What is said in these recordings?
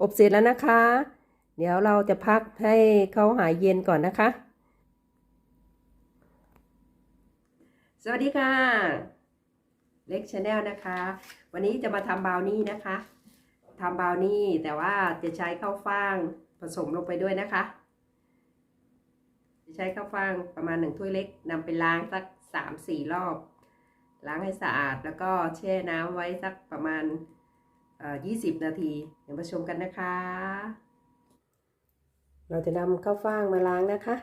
อบเสร็จแล้วนะคะ เดี๋ยวเราจะพักให้เขาหายเย็นก่อนนะคะ สวัสดีค่ะ เล็กชาแนลนะคะ วันนี้จะมาทำบราวนี่นะคะทำบราวนี่แต่ว่าจะใช้ข้าวฟ่างผสมลงไปด้วยนะคะ จะใช้ข้าวฟ่างประมาณหนึ่งถ้วยเล็กนำไปล้างสักสามสี่รอบ ล้างให้สะอาดแล้วก็แช่น้ำไว้สักประมาณ 20 นาที เดี๋ยวมาชมกันนะคะ เราจะนำข้าวฟ่างมาล้างนะคะ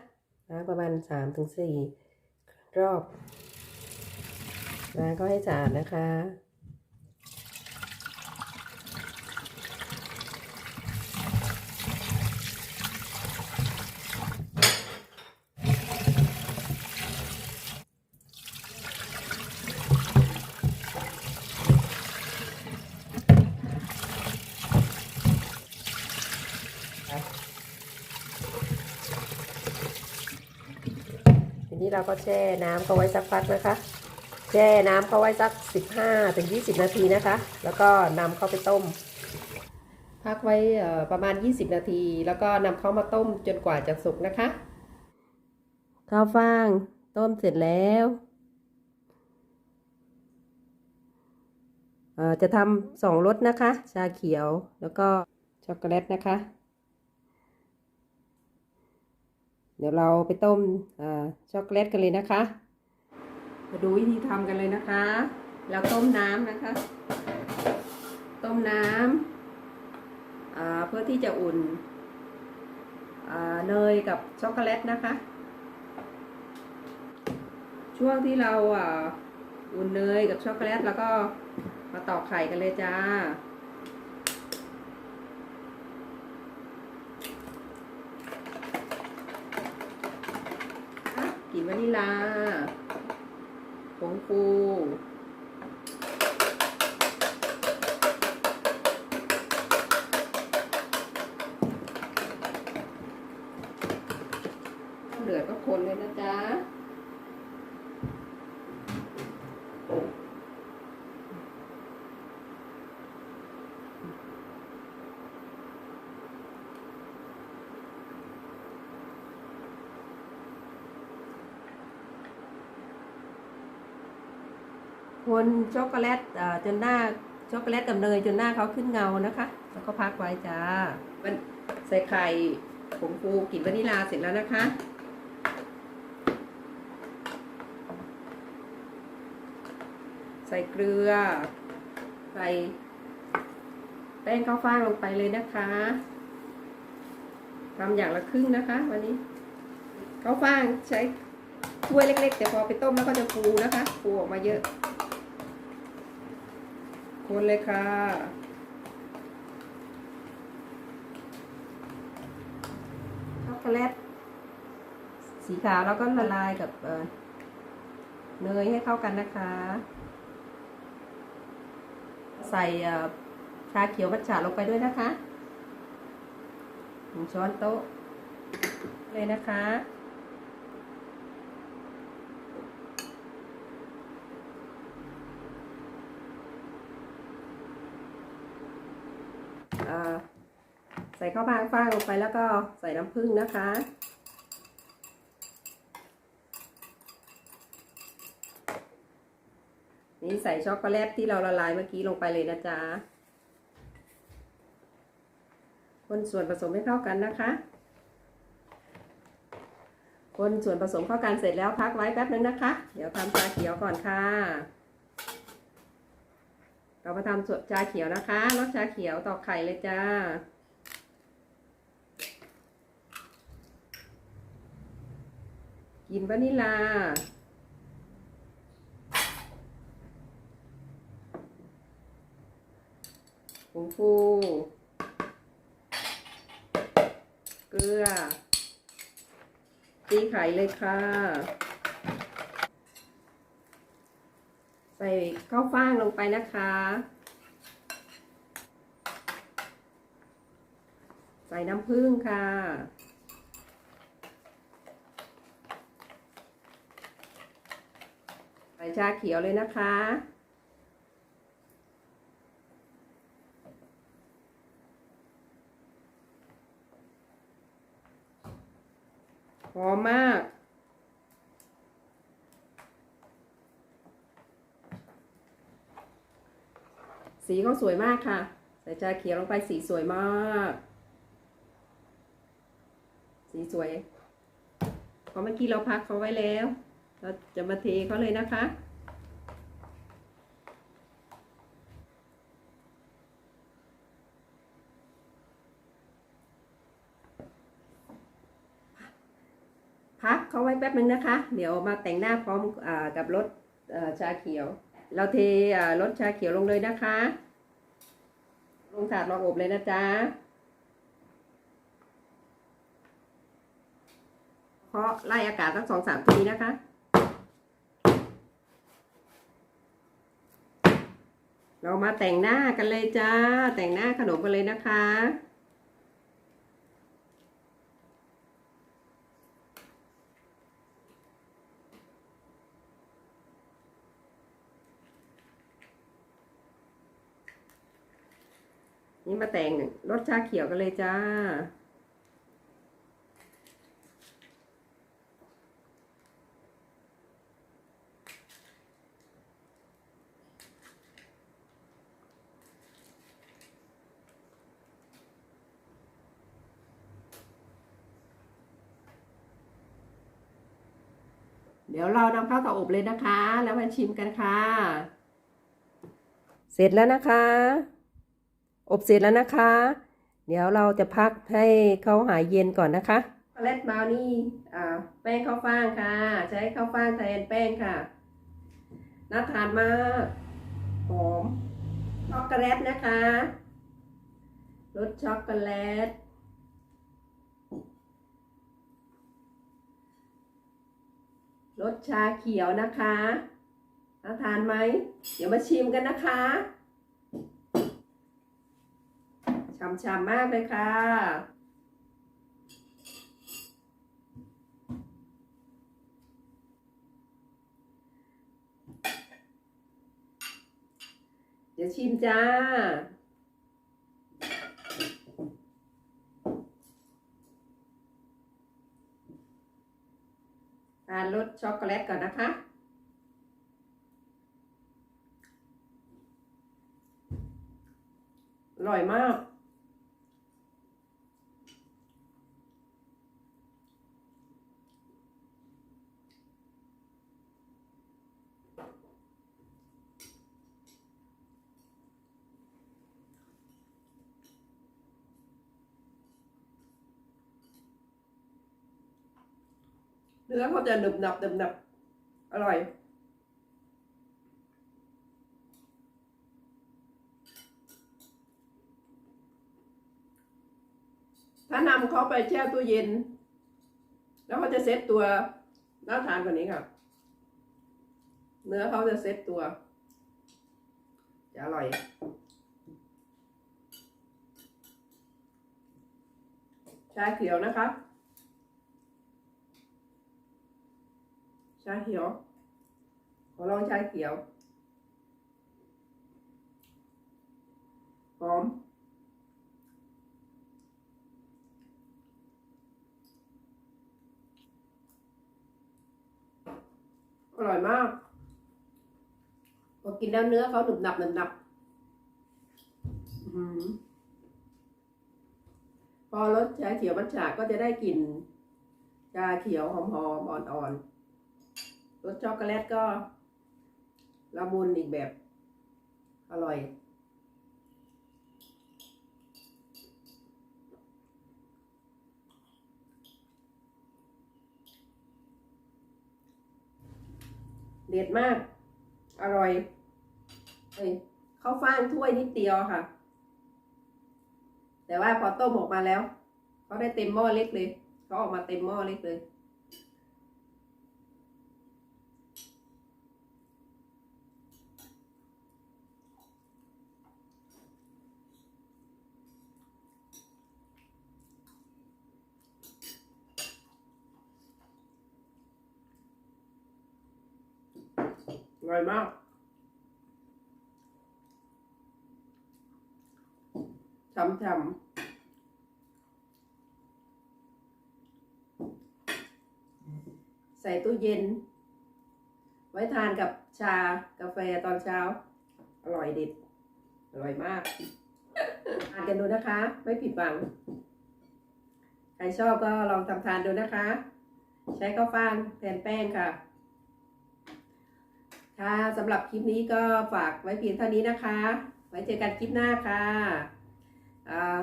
ล้างประมาณ 3-4 รอบล้างก็ให้สะอาดนะคะ เราก็แช่น้ำเขาไว้สักพักนะคะ แช่น้ำเขาไว้สัก 15ถึง20 นาทีนะคะ แล้วก็นำเข้าไปต้ม พักไว้ประมาณ 20 นาที แล้วก็นำเข้ามาต้มจนกว่าจะสุกนะคะข้าวฟ่างต้มเสร็จแล้วจะทำสองรสนะคะ ชาเขียวแล้วก็ช็อกโกแลตนะคะ เดี๋ยวเราไปต้มช็อกโกแลตกันเลยนะคะ มาดูวิธีทำกันเลยนะคะ เราต้มน้ำนะคะ ต้มน้ำเพื่อที่จะอุ่นเนยกับช็อกโกแลตนะคะ ช่วงที่เราอุ่นเนยกับช็อกโกแลตแล้วก็มาตอกไข่กันเลยจ้า กลิ่น วานิลา ผงฟูเหลือก็คนเลยนะจ๊ะ คนช็อกโกแลตจนหน้าช็อกโกแลตกับเนยจนหน้าเขาขึ้นเงานะคะ แล้วก็พักไว้จ้ามันใส่ไข่ผงฟูกลิ่นวานิลาเสร็จแล้วนะคะ ใส่เกลือ ใส่แป้งข้าวฟ่างลงไปเลยนะคะทำอย่างละครึ่งนะคะ วันนี้ข้าวฟ่างใช้ถ้วยเล็ก ๆ แต่พอไปต้มแล้วก็จะฟูนะคะ ฟูออกมาเยอะ คนเลยค่ะ ช็อกโกแลต สีขาวแล้วก็ละลายกับเนยให้เข้ากันนะคะ ใส่ชาเขียวมัทฉะลงไปด้วยนะคะหนึ่งช้อนโต๊ะเลยนะคะ ใส่ข้าวบางฟางลงไปแล้วก็ใส่น้ำผึ้งนะคะ นี่ใส่ช็อกโกแลตที่เราละลายเมื่อกี้ลงไปเลยนะจ๊ะคนส่วนผสมให้เข้ากันนะคะ คนส่วนผสมเข้ากันเสร็จแล้วพักไว้แป๊บนึงนะคะ เดี๋ยวทำชาเขียวก่อนค่ะ เรามาทำส่วนชาเขียวนะคะรสชาเขียวตอกไข่เลยจ้า กินวานิลา ผงฟู เกลือ ตีไข่เลยค่ะ ใส่ข้าวฟ่างลงไปนะคะ ใส่น้ำผึ้งค่ะ ใส่ชาเขียวเลยนะคะ หอมมาก สีเขาสวยมากค่ะ ใส่ชาเขียวลงไปสีสวยมาก สีสวยเพราะเมื่อกี้เราพักเขาไว้แล้ว เราจะมาเทเขาเลยนะคะพักเขาไว้แป๊บนึงนะคะ เดี๋ยวมาแต่งหน้าพร้อมอกับรสชาเขียว เราเทรสชาเขียวลงเลยนะคะ ลงถาดรองอบเลยนะจ๊ะเพราะไล่อากาศสักสองสามทีนะคะ เรามาแต่งหน้ากันเลยจ้า แต่งหน้าขนมกันเลยนะคะ นี่มาแต่งรสชาเขียวกันเลยจ้า เดี๋ยวเรานำข้าเตาอบเลยนะคะ แล้วมาชิมกันค่ะ เสร็จแล้วนะคะ อบเสร็จแล้วนะคะ เดี๋ยวเราจะพักให้เขาหายเย็นก่อนนะคะเล็ดบราวนี่แป้งข้าวฟ่างค่ะ ใช้ข้าวฟ่างแทนแป้งค่ะ น่าทานมากหอมช็อกโกแลตนะคะรสช็อกโกแลตรสชาเขียวนะคะน่าทานไหม เดี๋ยวมาชิมกันนะคะ ฉ่ำๆมากเลยค่ะ เดี๋ยวชิมจ้าทานรสช็อกโกแลตก่อนนะคะอร่อยมาก เนื้อเขาจะหนึบหนับหนึบหนับอร่อย ถ้านำเขาไปแช่ตู้เย็น แล้วเขาจะเซ็ตตัวน่าทานกว่านี้ค่ะ เนื้อเขาจะเซ็ตตัว จะอร่อยชาเขียวนะคะ ชาเขียว ขอลองชาเขียว หอม อร่อยมากพอกินแล้วเนื้อเขาหนุบหนับหนุบหนับพอรสชาเขียวมัทฉะก็จะได้กลิ่นชาเขียวหอมๆอ่อนๆ รสช็อกโกแลตก็ละมุนอีกแบบ อร่อย เด็ดมาก อร่อยเอ้ยข้าวฟ่างถ้วยนิดเดียวค่ะ แต่ว่าพอต้มออกมาแล้ว เขาได้เต็มหม้อเล็กเลย เขาออกมาเต็มหม้อเล็กเลย อ ร่อยมากฉ่ำๆใส่ตู้เย็น ไว้ทานกับชากาแฟตอนเช้า อร่อยเด็ด อร่อยมากทานกันดูนะคะ ไม่ผิดหวัง ใครชอบก็ลองทำทานดูนะคะ ใช้ข้าวฟ่างแทนแป้งค่ะ ค่ะสำหรับคลิปนี้ก็ฝากไว้เพียงเท่านี้นะคะ ไว้เจอกันคลิปหน้าค่ะอ่า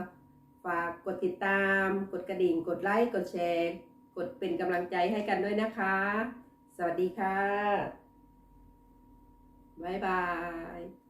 ฝากกดติดตาม กดกระดิ่ง กดไลค์ กดแชร์ กดเป็นกำลังใจให้กันด้วยนะคะ สวัสดีค่ะ บ๊ายบาย